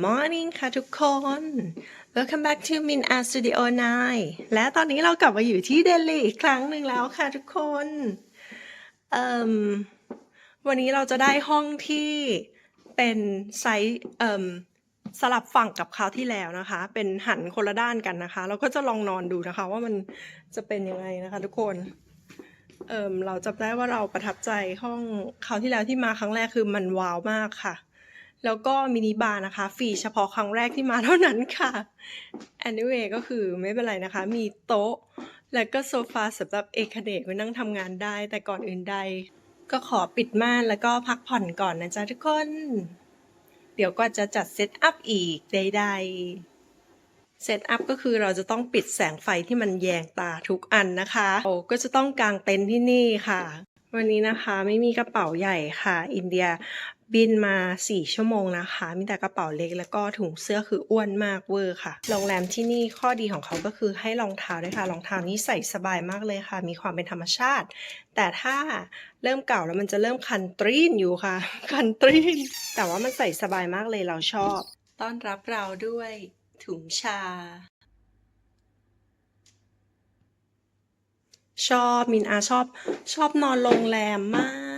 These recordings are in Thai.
Morning ค่ะทุกคน Welcome back to Min Art Studio 9 และตอนนี้เรากลับมาอยู่ที่เดลีอีกครั้งหนึ่งแล้วค่ะทุกคนวันนี้เราจะได้ห้องที่เป็นไซส์สลับฝั่งกับคราวที่แล้วนะคะ เป็นหันคนละด้านกันนะคะ เราก็จะลองนอนดูนะคะ ว่ามันจะเป็นยังไงนะคะ ทุกคนเเราจำได้ว่าเราประทับใจห้องคราวที่แล้วที่มาครั้งแรกคือมันว้าวมากค่ะ แล้วก็มินิบาร์นะคะฟรีเฉพาะครั้งแรกที่มาเท่านั้นค่ะ anyway ก็คือไม่เป็นไรนะคะ มีโต๊ะ และก็โซฟาสำหรับเอกเดกไว้นั่งทำงานได้ แต่ก่อนอื่นใด ก็ขอปิดม่านแล้วก็พักผ่อนก่อนนะจ๊ะทุกคน เดี๋ยวก็จะจัดเซตอัพอีกใดๆเซตอัพก็คือเราจะต้องปิดแสงไฟที่มันแยงตาทุกอันนะคะโอ้ก็จะต้องกางเต็นท์ที่นี่ค่ะวันนี้นะคะไม่มีกระเป๋าใหญ่ค่ะ อินเดีย บินมา 4 ชั่วโมงนะคะ มีแต่กระเป๋าเล็กแล้วก็ถุงเสื้อคืออ้วนมากเวอร์ค่ะ โรงแรมที่นี่ข้อดีของเขาก็คือให้รองเท้าด้วยค่ะ รองเท้านี้ใส่สบายมากเลยค่ะ มีความเป็นธรรมชาติ แต่ถ้าเริ่มเก่าแล้วมันจะเริ่มคันตรีนอยู่ค่ะ คันตรีน แต่ว่ามันใส่สบายมากเลยเราชอบ ต้อนรับเราด้วยถุงชาชอบมินอาชอบชอบนอนโรงแรมมาก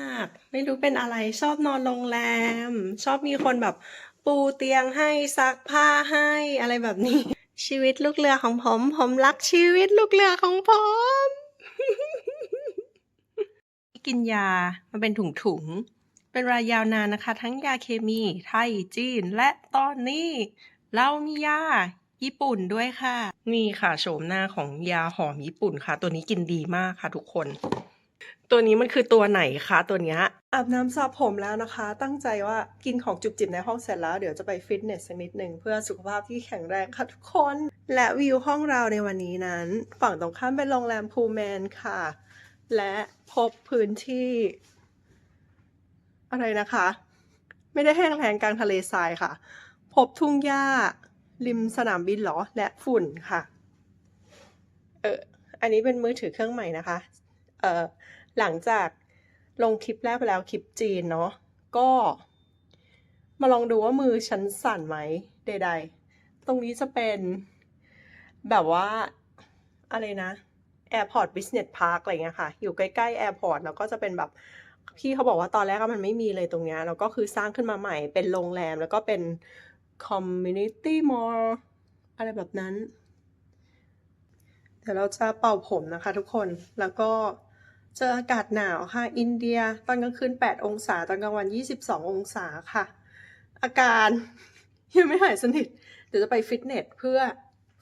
ไม่รู้เป็นอะไรชอบนอนโรงแรม ชอบมีคนแบบปูเตียงให้ซักผ้าให้อะไรแบบนี้ ชีวิตลูกเรือของผม ผมรักชีวิตลูกเรือของผม กินยามันเป็นถุงถุงๆเป็นเวลายาวนานนะคะ ทั้งยาเคมี ไทยจีน และตอนนี้ เรามียาญี่ปุ่นด้วยค่ะ นี่ค่ะโฉมหน้าของยาหอมญี่ปุ่นค่ะ ตัวนี้กินดีมากค่ะทุกคน ตัวนี้มันคือตัวไหนคะตัวเนี้ยอาบน้ำสระผมแล้วนะคะ ตั้งใจว่ากินของจุบจิบในห้องเสร็จแล้ว เดี๋ยวจะไปฟิตเนสสักนิดหนึ่งเพื่อสุขภาพที่แข็งแรงค่ะทุกคน และวิวห้องเราในวันนี้นั้น ฝั่งตรงข้ามเป็นโรงแรมพูแมนค่ะ และพบพื้นที่ อะไรนะคะ ไม่ได้แห้งแล้งกลางทะเลทรายค่ะ พบทุ่งหญ้า ริมสนามบินเหรอและฝุ่นค่ะ เอออันนี้เป็นมือถือเครื่องใหม่นะคะ เออหลังจากลงคลิปแรกไปแล้วคลิปจีนเนาะก็ มาลองดูว่ามือฉันสั่นไหมใดๆ ตรงนี้จะเป็นแบบว่าอะไรนะ Airport Business Park อะไรเงี้ยค่ะ อยู่ใกล้ๆ Airport แล้วก็จะเป็นแบบพี่เขาบอกว่าตอนแรกมันไม่มีเลยตรงเนี้ยแล้วก็คือสร้างขึ้นมาใหม่เป็นโรงแรม แล้วก็เป็น Community Mall อะไรแบบนั้น เดี๋ยวเราจะเป่าผมนะคะทุกคนแล้วก็ เจออากาศหนาวค่ะ อินเดียตอนกลางคืน 8 องศา ตอนกลางวัน 22 องศาค่ะ อาการยังไม่หายสนิท เดี๋ยวจะไปฟิตเนสเพื่อ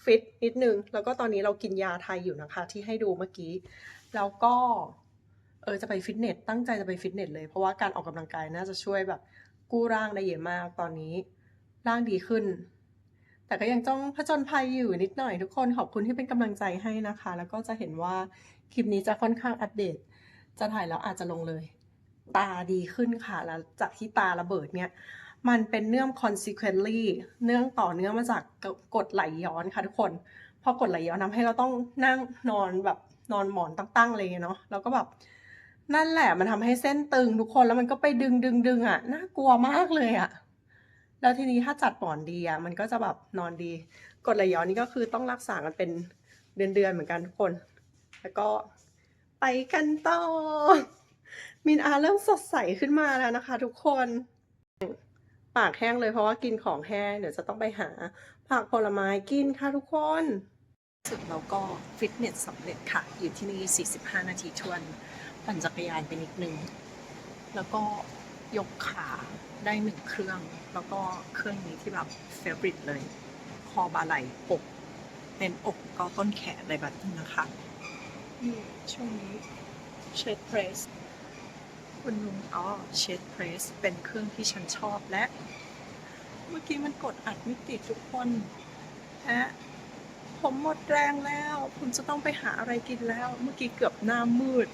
ฟิตนิดนึง แล้วก็ตอนนี้เรากินยาไทยอยู่นะคะ ที่ให้ดูเมื่อกี้ แล้วก็เออจะไปฟิตเนส ตั้งใจจะไปฟิตเนสเลย เพราะว่าการออกกำลังกายน่าจะช่วยแบบกู้ร่างได้เยอะมาก ตอนนี้ร่างดีขึ้น แต่ก็ยังต้องผจญภัยอยู่นิดหน่อยทุกคน ขอบคุณที่เป็นกำลังใจให้นะคะ แล้วก็จะเห็นว่า คลิปนี้จะค่อนข้างอัปเดต จะถ่ายแล้วอาจจะลงเลย ตาดีขึ้นค่ะแล้วจากที่ตาระเบิดเนี่ยมันเป็นเนื่อง consequently เนื่องต่อเนื่องมาจากกดไหลย้อนค่ะทุกคนพอกดไหลย้อนทำให้เราต้องนั่งนอนแบบนอนหมอนตั้งๆเลยเนาะแล้วก็แบบนั่นแหละมันทำให้เส้นตึงทุกคนแล้วมันก็ไปดึงดึงดึงอะน่ากลัวมากเลยอะแล้วทีนี้ถ้าจัดหมอนดีอะมันก็จะแบบนอนดี กดไหลย้อนนี่ก็คือต้องรักษากันเป็นเดือนๆเหมือนกันทุกคน แล้วก็ไปกันต่อ มินอาเริ่มสดใสขึ้นมาแล้วนะคะ ทุกคน ปากแห้งเลยเพราะว่ากินของแห้งเดี๋ยวจะต้องไปหาผักผลไม้กินค่ะทุกคนสุดเราก็ฟิตเนสสำเร็จค่ะ อยู่ที่นี่ 45 นาทีทวน ปั่นจักรยานไปนิดนึง แล้วก็ยกขาได้หนึ่งเครื่อง แล้วก็เครื่องนี้ที่แบบเฟ v ริตเลย คอบาไหลอกเป็นอกก็ต้นแขนอะไรแบบนี้นะคะ นี่ช่วงนี้เชดเพรสคุณลุงอ๋อเชดเพรสเป็นเครื่องที่ฉันชอบและ เมื่อกี้มันกดอัดไม่ติดทุกคนฮะผมหมดแรงแล้ว ผมจะต้องไปหาอะไรกินแล้ว เมื่อกี้เกือบหน้ามืด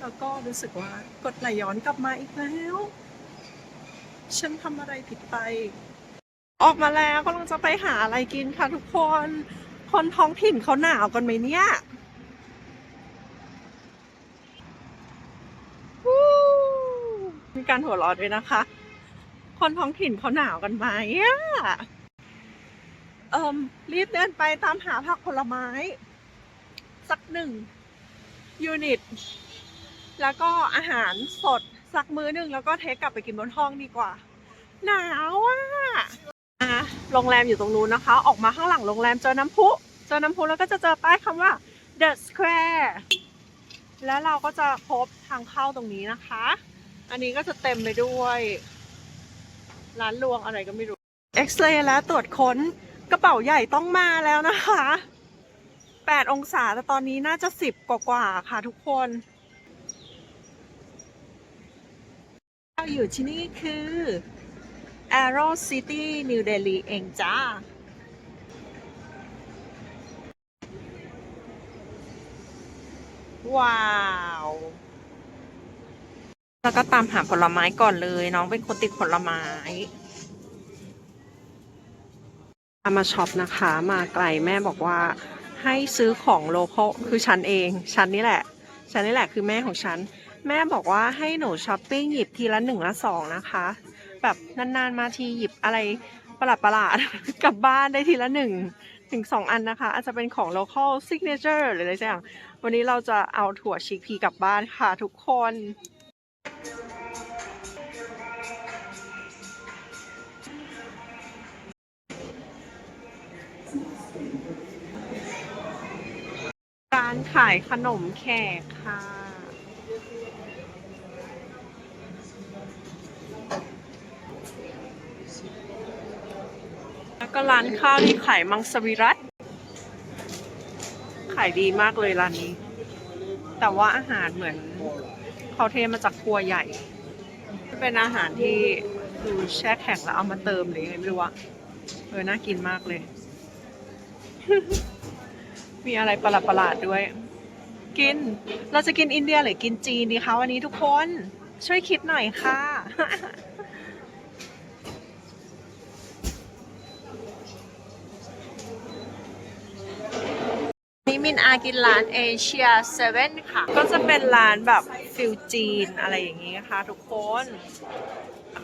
แล้วก็รู้สึกว่ากดไหลย้อนกลับมาอีกแล้ว ฉันทำอะไรผิดไป ออกมาแล้วกำลังจะไปหาอะไรกินค่ะทุกคน คนท้องถิ่นเขาหนาวกันไหมเนี่ยวู้มี การหัวเราะด้วยนะคะ คนท้องถิ่นเขาหนาวกันไหมเอิมรีบเดินไปตามหาผักผลไม้ สักหนึ่งยูนิต แล้วก็อาหารสดสักมื้อหนึ่งแล้วก็เทคกลับไปกินบนห้องดีกว่า หนาวอะอะโรงแรมอยู่ตรงนู้นนะคะ ออกมาข้างหลังโรงแรมเจอน้ำพุเจอน้ำพุแล้วก็จะเจอป้ายคำว่า The Square แล้วเราก็จะพบทางเข้าตรงนี้นะคะ อันนี้ก็จะเต็มไปด้วย ร้านลวงอะไรก็ไม่รู้เอ็กซเรย์แล้วตรวจค้นกระเป๋าใหญ่ต้องมาแล้วนะคะ 8 องศาแต่ตอนนี้น่าจะ 10 กว่าๆค่ะทุกคนเราอยู่ที่นี่คือ Aero City New Delhi เองจ้า ว้าว แล้วก็ตามหาผลไม้ก่อนเลย น้องเป็นคนติดผลไม้มาช็อปนะคะ มาไกลแม่บอกว่าให้ซื้อของโลเคอลคือฉันเองฉันนี่แหละฉันนี่แหละคือแม่ของฉัน แม่บอกว่าให้หนูช้อปปิ้งหยิบทีละหนึ่งละสองนะคะ แบบนานๆมาทีหยิบอะไรประหลาดประหลาดๆกลับบ้านได้ทีละหนึ่งถึงสองอันนะคะ อาจจะเป็นของ local signature หรืออะไรสักอย่าง วันนี้เราจะเอาถั่วชิคพีกลับบ้านค่ะทุกคนานขายขนมแขกค่ะ แล้วก็ร้านข้าวที่ขายมังสวิรัต ขายดีมากเลยร้านนี้ แต่ว่าอาหารเหมือนเขาเทมาจากครัวใหญ่ เป็นอาหารที่ดูแช่แข็งแล้วเอามาเติมหรือไงไม่รู้อะเออน่ากินมากเลย มีอะไรประหลาดๆด้วย กิน เราจะกินอินเดียหรือกินจีนดีคะวันนี้ทุกคน ช่วยคิดหน่อยค่ะ นี่มินอากินร้านเอเชียเซเว่นค่ะ ก็จะเป็นร้านแบบฟิลจีนอะไรอย่างนี้นะคะทุกคน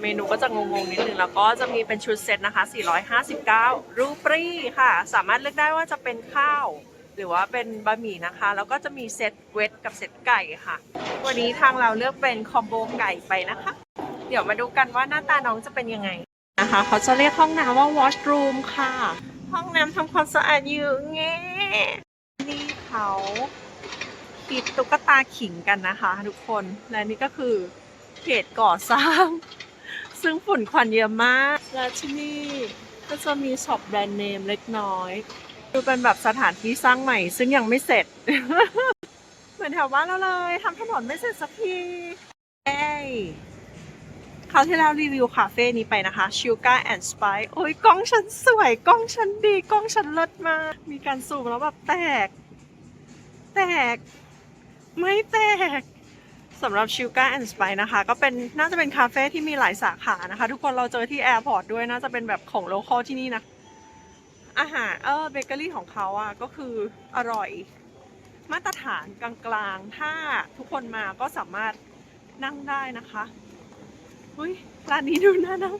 เมนูก็จะงงๆนิดนึง แล้วก็จะมีเป็นชุดเซตนะคะ 459 รูปรีค่ะ สามารถเลือกได้ว่าจะเป็นข้าว หรือว่าเป็นบะหมี่นะคะ แล้วก็จะมีเซตเวทกับเซตไก่ค่ะ วันนี้ทางเราเลือกเป็นคอมโบไก่ไปนะคะ เดี๋ยวมาดูกันว่าหน้าตาน้องจะเป็นยังไงนะคะ เขาจะเรียกห้องน้ำว่า washroom ค่ะ ห้องน้ำทำความสะอาดอยู่แง่นี่เขาคิดตุ๊กตาขิงกันนะคะ ทุกคนและนี่ก็คือเขตก่อสร้าง ซึ่งฝุ่นควันเยอะมาก และที่นี่ก็จะมีช็อปแบรนด์เนมเล็กน้อย ดูเป็นแบบสถานที่สร้างใหม่ ซึ่งยังไม่เสร็จ เหมือนแถวบ้านเราเลยทำถนนไม่เสร็จสักทีเอ้ยคราวที่แล้วรีวิวคาเฟ่นี้ไปนะคะ Sugar and Spice โอ้ยกล้องฉันสวย กล้องฉันดี กล้องฉันเลิศมาก มีการซูมแล้วแบบแตก แตก ไม่แตกสำหรับ Sugar and Spice นะคะ ก็เป็นน่าจะเป็นคาเฟ่ที่มีหลายสาขานะคะ ทุกคนเราเจอที่แอร์พอร์ตด้วยน่าจะเป็นแบบของโลคอลที่นี่นะ อาหารเออเบเกอรี่ของเขาอะก็คืออร่อย มาตรฐานกลางๆ ถ้าทุกคนมาก็สามารถนั่งได้นะคะอุ้ยร้านนี้ดูน่านั่ง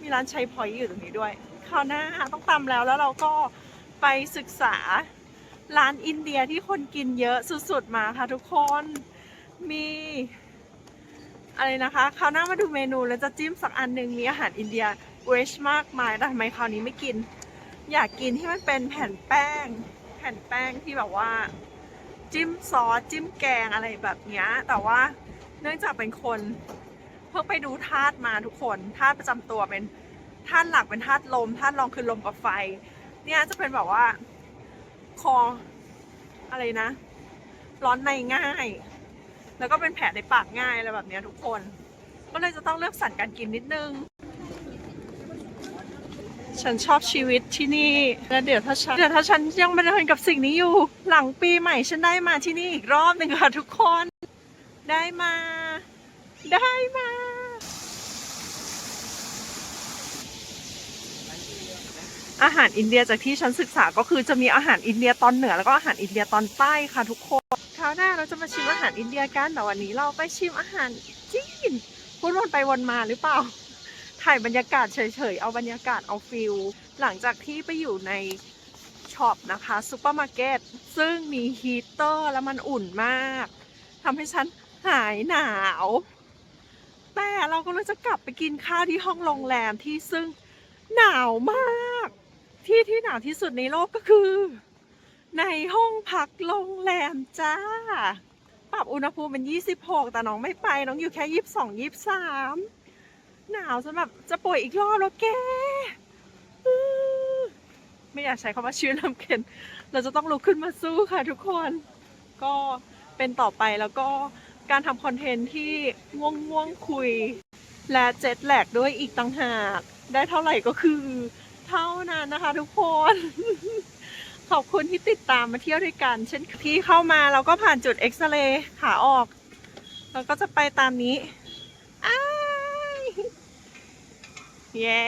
มีร้านชัยพอยต์อยู่ตรงนี้ด้วยคราวหน้าต้องตามแล้วแล้วเราก็ไปศึกษาร้านอินเดียที่คนกินเยอะสุดๆมาค่ะทุกคนมีอะไรนะคะคราวหน้ามาดูเมนูแล้วจะจิ้มสักอันหนึ่งมีอาหารอินเดียเวชมากมายแต่ทำไมคราวนี้ไม่กิน อยากกินที่มันเป็นแผ่นแป้ง แผ่นแป้งที่แบบว่า จิ้มซอสจิ้มแกงอะไรแบบนี้แต่ว่าเนื่องจากเป็นคนเพิ่งไปดูธาตุมาทุกคนธาตุประจำตัวเป็นธาตุหลักเป็นธาตุลมธาตุรองคือลมกับไฟ เนี่ยจะเป็นแบบว่าคออะไรนะ ร้อนในง่าย แล้วก็เป็นแผลในปากง่ายอะไรแบบนี้ทุกคน ก็เลยจะต้องเลือกสรรการกินนิดนึง ฉันชอบชีวิตที่นี่แล้วเดี๋ยวถ้าฉันเดี๋ยวถ้าฉันยังบันเทิงกับสิ่งนี้อยู่ หลังปีใหม่ฉันได้มาที่นี่อีกรอบหนึ่งค่ะทุกคน ได้มา ได้มาอาหารอินเดียจากที่ฉันศึกษาก็คือจะมีอาหารอินเดียตอนเหนือแล้วก็อาหารอินเดียตอนใต้ค่ะทุกคนคราวหน้าเราจะมาชิมอาหารอินเดียกันแต่วันนี้เราไปชิมอาหารจีนพูดวนไปวนมาหรือเปล่า ถ่ายบรรยากาศเฉยๆ เอาบรรยากาศเอาฟิลหลังจากที่ไปอยู่ในช็อปนะคะซูเปอร์มาร์เก็ตซึ่งมีฮีเตอร์แล้วมันอุ่นมากทำให้ฉันหายหนาว แต่เราก็เลยจะกลับไปกินข้าวที่ห้องโรงแรมที่ซึ่งหนาวมาก ที่ที่หนาวที่สุดในโลกก็คือ ในห้องพักโรงแรมจ้า ปรับอุณหภูมิเป็น 26 แต่น้องไม่ไป น้องอยู่แค่ 22 23 หนาวจนแบบจะป่วยอีกรอบแล้วแกไม่อยากใช้คำว่าชีวิตลำเค็ญเราจะต้องลุกขึ้นมาสู้ค่ะทุกคน ก็เป็นต่อไปแล้วก็การทำคอนเทนต์ที่ง่วงง่วงๆคุย และเจ็ตแลกด้วยอีกต่างหาก ได้เท่าไหร่ก็คือเท่านั้นนะคะทุกคน ขอบคุณที่ติดตามมาเที่ยวด้วยกัน เช่นที่เข้ามาเราก็ผ่านจุดเอ็กซเรย์ขาออกเราก็จะไปตามนี้อ้า เย้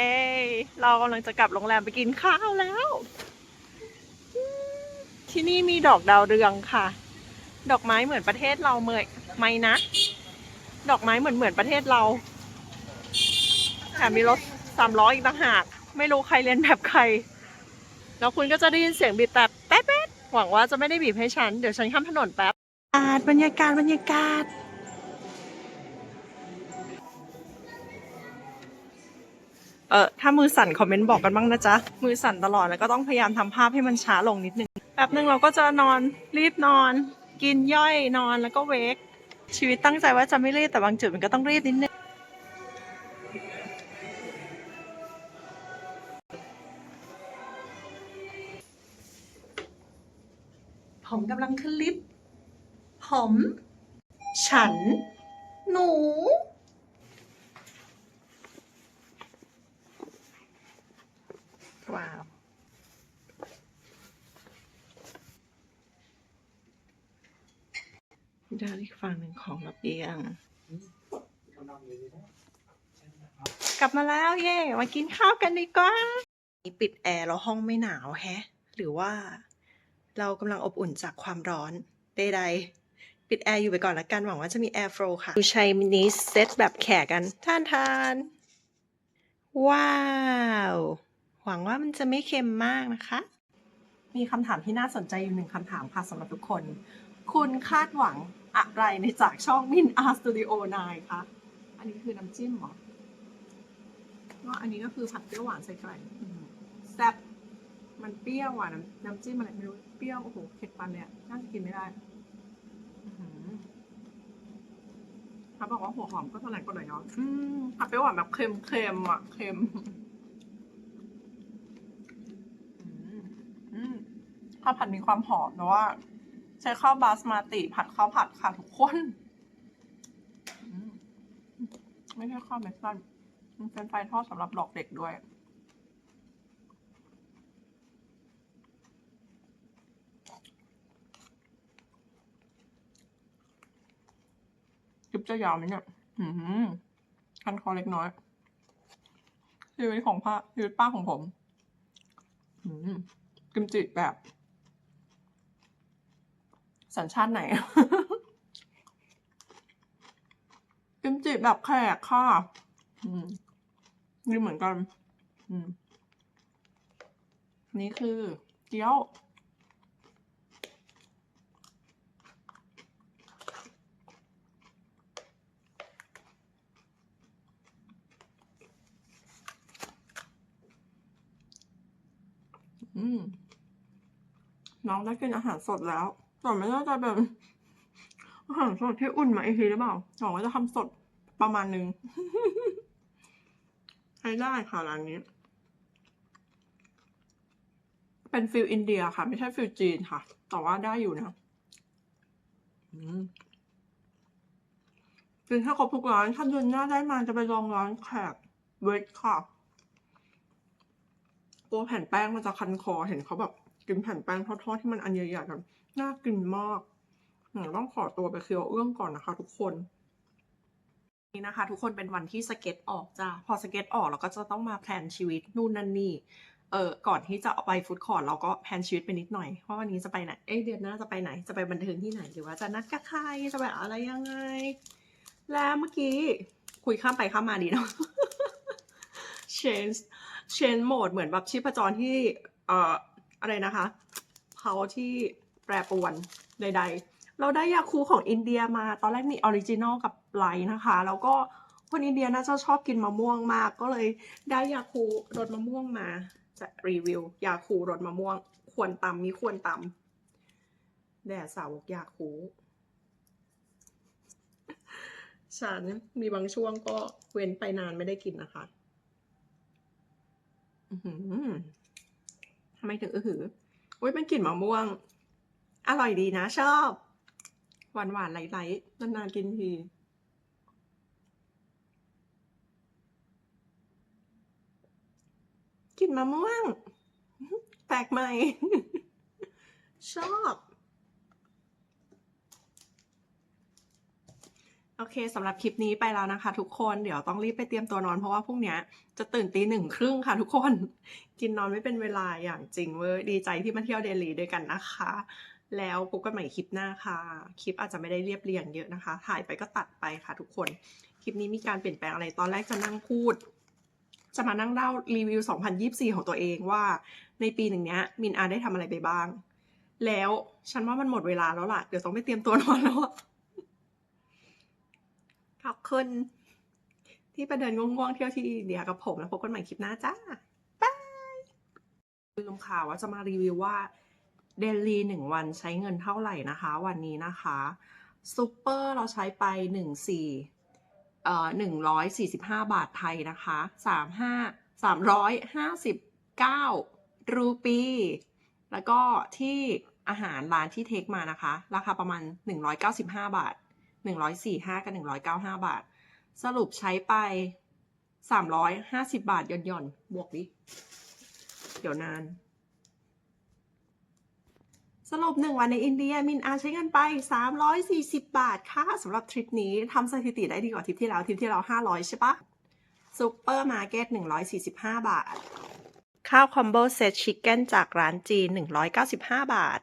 เรากำลังจะกลับโรงแรมไปกินข้าวแล้ว ที่นี่มีดอกดาวเรืองค่ะ ดอกไม้เหมือนประเทศเราเมยไหมนะ ดอกไม้เหมือนเหมือนประเทศเราแถมมีรถสามล้ออีกต่างหาก ไม่รู้ใครเรียนแบบใคร แล้วคุณก็จะได้ยินเสียงบีบแต่แป๊ดหวังว่าจะไม่ได้บีบให้ฉัน เดี๋ยวฉันข้ามถนนแป๊บบรรยากาศบรรยากาศ เออถ้ามือสั่นคอมเมนต์บอกกันบ้างนะจ๊ะ มือสั่นตลอดแล้วก็ต้องพยายามทำภาพให้มันช้าลงนิดนึงแป๊บนึงเราก็จะนอนรีบนอน กินย่อยนอนแล้วก็เวกชีวิตตั้งใจว่าจะไม่รีบแต่บางจุดมันก็ต้องรีบนิดนึงผมกำลังขึ้นลิฟต์ผม ฉัน หนู ว้าวด้านอีกฝั่งหนึ่งของระเบียง กลับมาแล้วเย่มากินข้าวกันดีกว่าปิดแอร์แล้วห้องไม่หนาวแฮะ หรือว่าเรากำลังอบอุ่นจากความร้อนใดๆปิดแอร์อยู่ไปก่อนละกัน หวังว่าจะมีแอร์โฟลค่ะดูชัยมินิเซตแบบแขกกันท่านทาน ว้าว หวังว่ามันจะไม่เค็มมากนะคะ มีคำถามที่น่าสนใจอยู่หนึ่งคำถามค่ะสำหรับทุกคน คุณคาดหวังอะไรในจากช่องมินอาร์สตูดิโอนายคะ อันนี้คือน้ำจิ้มหรอว่าอันนี้ก็คือผัดเปรี้ยวหวานใส่ไก่แซ่บมันเปรี้ยวอะน้ำน้ำจิ้มอะไรไม่รู้เปรี้ยวโอ้โหเผ็ดปันเลยอะน่าจะกินไม่ได้เขาบอกว่าหัวหอมก็เท่าไหร่ก็หน่อยเนาะอืมผัดเปรี้ยวหวานแบบเค็มๆอะเค็มอืม ข้าวผัดมีความหอมแต่ว่า ใช้ข้าวบาสมาติผัดข้าวผัดค่ะทุกคนไม่ใช่ข้าวเมสันมันเป็นไฟทอดสำหรับหลอกเด็กด้วยคลิปจะยาวไหมเนี่ย อืมคันคอเล็กน้อย ชีวิตของป้าชีวิตป้าของผม อืมกิมจิแบบ สัญชาติไหนกิมจิแบบแขกค่ะนี่เหมือนกันนี่คือเกี๊ยว น้องได้กินอาหารสดแล้ว แต่ไม่น่าจะเป็นอาหารสดที่อุ่นมาอีกทีหรือเปล่าหวังว่าจะทำสดประมาณนึงใช้ได้ค่ะร้านนี้ เป็นฟิลอินเดียค่ะ ไม่ใช่ฟิลจีนค่ะ แต่ว่าได้อยู่นะอืมกินให้ครบทุกร้านถ้าเดือนหน้าได้มาจะไปลองร้านแขกเวทค่ะตัวแผ่นแป้งมันจะคันคอเห็นเขาแบบกินแผ่นแป้งทอดๆที่มันอันใหญ่ๆกัน น่ากินมากต้องขอตัวไปเคี้ยวเอื้องก่อนนะคะ ทุกคน นี่นะคะ ทุกคนเป็นวันที่สเก็ตออกจ้าพอสเก็ตออกเราก็จะต้องมาแพลนชีวิตนู่นนั่นนี่เออก่อนที่จะเอาไปฟู้ดคอร์ทเราก็แพลนชีวิตไปนิดหน่อยว่าวันนี้จะไปไหน เอ้ยเดือนหน้าจะไปไหน จะไปบันเทิงที่ไหน หรือว่าจะนัดกับใคร จะไปอะไรยังไง แล้วเมื่อกี้คุยข้ามไปข้ามมาดีเนาะ change change mode เหมือนแบบชีพจรที่ เอ่อ อะไรนะคะเพาที่ แปรปรวนใด ๆ เราได้ยาคูของอินเดียมาตอนแรกมีออริจินอลกับไลท์นะคะ แล้วก็คนอินเดียน่าจะชอบกินมะม่วงมาก ก็เลยได้ยาคูรสมะม่วงมา จะรีวิวยาคูรสมะม่วง ควรตำมีควรตำแด่สาวกยาคูฉันมีบางช่วงก็เว้นไปนานไม่ได้กินนะคะทำไมถึงอือหือโอ้ยเป็นกลิ่นมะม่วง อร่อยดีนะ ชอบ หวานหวานไหลๆนานๆกินทีกินมะม่วง แปลกใหม่ ชอบ โอเคสำหรับคลิปนี้ไปแล้วนะคะ ทุกคนเดี๋ยวต้องรีบไปเตรียมตัวนอนเพราะว่าพรุ่งนี้จะตื่นตีหนึ่งครึ่งค่ะทุกคน กินนอนไม่เป็นเวลาอย่างจริงเว้ยดีใจที่มาเที่ยวเดลีด้วยกันนะคะ แล้วพบกันใหม่คลิปหน้าค่ะ คลิปอาจจะไม่ได้เรียบเรียงเยอะนะคะ ถ่ายไปก็ตัดไปค่ะทุกคน คลิปนี้มีการเปลี่ยนแปลงอะไร ตอนแรกจะนั่งพูด จะมานั่งเล่ารีวิว 2024 ของตัวเองว่า ในปีหนึ่งเนี้ยมินอาได้ทำอะไรไปบ้าง แล้วฉันว่ามันหมดเวลาแล้วล่ะ เดี๋ยวต้องไปเตรียมตัวนอนแล้วขอบคุณที่ไปเดินง่วงๆเที่ยวที่อินเดียกับผมแล้วพบกันใหม่คลิปหน้าจ้าบายลืมข่าวว่าจะมารีวิวว่า เดลีหนึ่งวันใช้เงินเท่าไหร่นะคะ วันนี้นะคะซูเปอร์เราใช้ไปหนึ่งสี่เอ่อหนึ่งร้อยสี่สิบห้าบาทไทยนะคะสามห้าสามร้อยห้าสิบเก้ารูปี แล้วก็ที่อาหารร้านที่เทคมานะคะ ราคาประมาณ 195 บาท 145 กับ 195 บาท สรุปใช้ไป 350 บาทหย่อนๆ บวกดิ เดี๋ยวนาน รุปหนึ่งวันในอินเดียมินอาใช้เงินไป 340 บาทค่ะสำหรับทริปนี้ทำสถิติได้ดีกว่าทริปที่แล้ว ทริปที่เรา 500 ใช่ปะซูเปอร์มาร์เก็ต 145 บาท ข้าวคอมโบเซตชิคเก้นจากร้านจีน 195 บาท